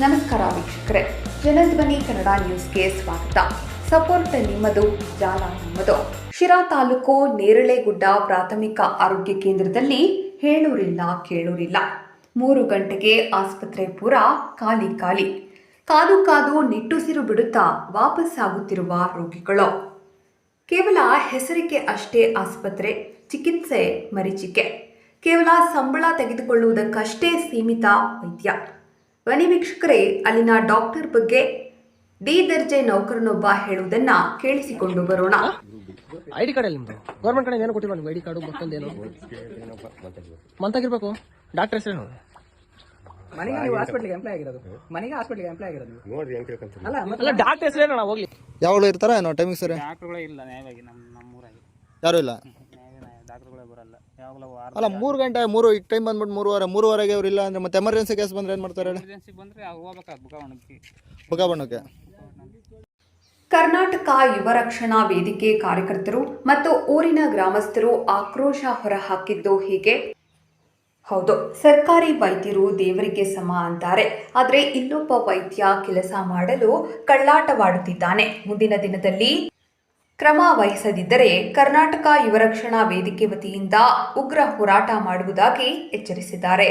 ನಮಸ್ಕಾರ ವೀಕ್ಷಕರೇ. ಜನಧ್ವನಿ ಕನ್ನಡ ನ್ಯೂಸ್ಗೆ ಸ್ವಾಗತ. ಸಪೋರ್ಟ್ ನಿಮ್ಮದು, ಜಾಲ ನಿಮ್ಮದು. ಶಿರಾ ತಾಲೂಕು ನೇರಳೆಗುಡ್ಡ ಪ್ರಾಥಮಿಕ ಆರೋಗ್ಯ ಕೇಂದ್ರದಲ್ಲಿ ಹೇಳೂರಿಲ್ಲ, ಕೇಳೂರಿಲ್ಲ. ಮೂರು ಗಂಟೆಗೆ ಆಸ್ಪತ್ರೆ ಪೂರ ಖಾಲಿ ಖಾಲಿ. ಕಾದು ಕಾದು ನಿಟ್ಟುಸಿರು ಬಿಡುತ್ತಾ ವಾಪಸ್ಸಾಗುತ್ತಿರುವ ರೋಗಿಗಳು. ಕೇವಲ ಹೆಸರಿಗೆ ಅಷ್ಟೇ ಆಸ್ಪತ್ರೆ, ಚಿಕಿತ್ಸೆ ಮರೀಚಿಕೆ. ಕೇವಲ ಸಂಬಳ ತೆಗೆದುಕೊಳ್ಳುವುದಕ್ಕಷ್ಟೇ ಸೀಮಿತ ವೈದ್ಯ. ಬನ್ನಿ ವೀಕ್ಷಕರೇ ಅಲ್ಲಿನ ಡಾಕ್ಟರ್ ಬಗ್ಗೆ ಡಿ ದರ್ಜೆ ನೌಕರನೊಬ್ಬ ಹೇಳುವುದನ್ನ ಕೇಳಿಸಿಕೊಂಡು ಬರೋಣ. ಐಡಿ ಡಿ ಕಾರ್ಡ್ ಅಲ್ಲಿ ನಿಮ್ದು? ಗೌರ್ಮೆಂಟ್ ಕಡೆ ಏನೋ ಕೊಟ್ಟಿರೋ ನಿಮ್ಗೆ? ಐ ಡಿ ಕಾರ್ಡು ಮತ್ತೊಂದೇನು ಮಂತಾಗಿರ್ಬೇಕು. ಡಾಕ್ಟರ್ ಹೆಸರೇನು? ಮನೆಗೆ ನೀವು ಹಾಸ್ಪಿಟ್ಲಿಗೆ ಎಂಪ್ಲಾಯ್ ಆಗಿರೋದು. ಮನೆಗೆ ಹಾಸ್ಪಿಟ್ಲಿಗೆ ಎಂಪ್ಲಾಯ್ ಆಗಿರೋದು. ನೋಡಿ ಹೆಂಗ್ ಕೇಳ್ಕೊಂತೀನಿ ಅಲ್ಲ ಮತ್ತೆ ಡಾಕ್ಟರ್ ಹೆಸರೇನು? ನಾವು ಹೋಗ್ಲಿ. ಯಾವಾಗಲೂ ಇರ್ತಾರ ಏನೋ ಟೈಮಿಂಗ್ ಸರಿ ಡಾಕ್ಟ್ರುಗಳೇ ಇಲ್ಲ ನ್ಯಾಯವಾಗಿ ನಮ್ಮ ನಮ್ಮೂರಾಗಿ. ಯಾರು ಇಲ್ಲ? ಬರಲ್ಲ ಯಾವಾಗಲೂ ವಾರ ಅಲ್ಲ ಮೂರು ಗಂಟೆ ಮೂರು ಈಗ ಟೈಮ್ ಬಂದ್ಬಿಟ್ಟು ಮೂರುವರೆ ಮೂರುವರೆಗೆ ಅವ್ರು ಇಲ್ಲ ಅಂದ್ರೆ ಮತ್ತೆ ಎಮರ್ಜೆನ್ಸಿ ಕೇಸ್ ಬಂದ್ರೆ ಏನು ಮಾಡ್ತಾರೆ ಹೇಳಿ? ಎಮರ್ಜೆನ್ಸಿ ಬಂದರೆ ಆಗ ಹೋಗ್ಬೇಕಾದ್ ಬುಕಾವಣಕ್ಕೆ ಮುಖ ಕರ್ನಾಟಕ ಯುವ ರಕ್ಷಣಾ ವೇದಿಕೆ ಕಾರ್ಯಕರ್ತರು ಮತ್ತು ಊರಿನ ಗ್ರಾಮಸ್ಥರು ಆಕ್ರೋಶ ಹೊರಹಾಕಿದ್ದು ಹೀಗೆ. ಹೌದು ಸರ್ಕಾರಿ ವೈದ್ಯರು ದೇವರಿಗೆ ಸಮ ಅಂತಾರೆ. ಆದರೆ ಇನ್ನೊಬ್ಬ ವೈದ್ಯ ಕೆಲಸ ಮಾಡಲು ಕಳ್ಳಾಟವಾಡುತ್ತಿದ್ದಾನೆ. ಮುಂದಿನ ದಿನದಲ್ಲಿ ಕ್ರಮ ವಹಿಸದಿದ್ದರೆ ಕರ್ನಾಟಕ ಯುವರಕ್ಷಣಾ ವೇದಿಕೆ ವತಿಯಿಂದ ಉಗ್ರ ಹೋರಾಟ ಮಾಡುವುದಾಗಿ ಎಚ್ಚರಿಸಿದ್ದಾರೆ.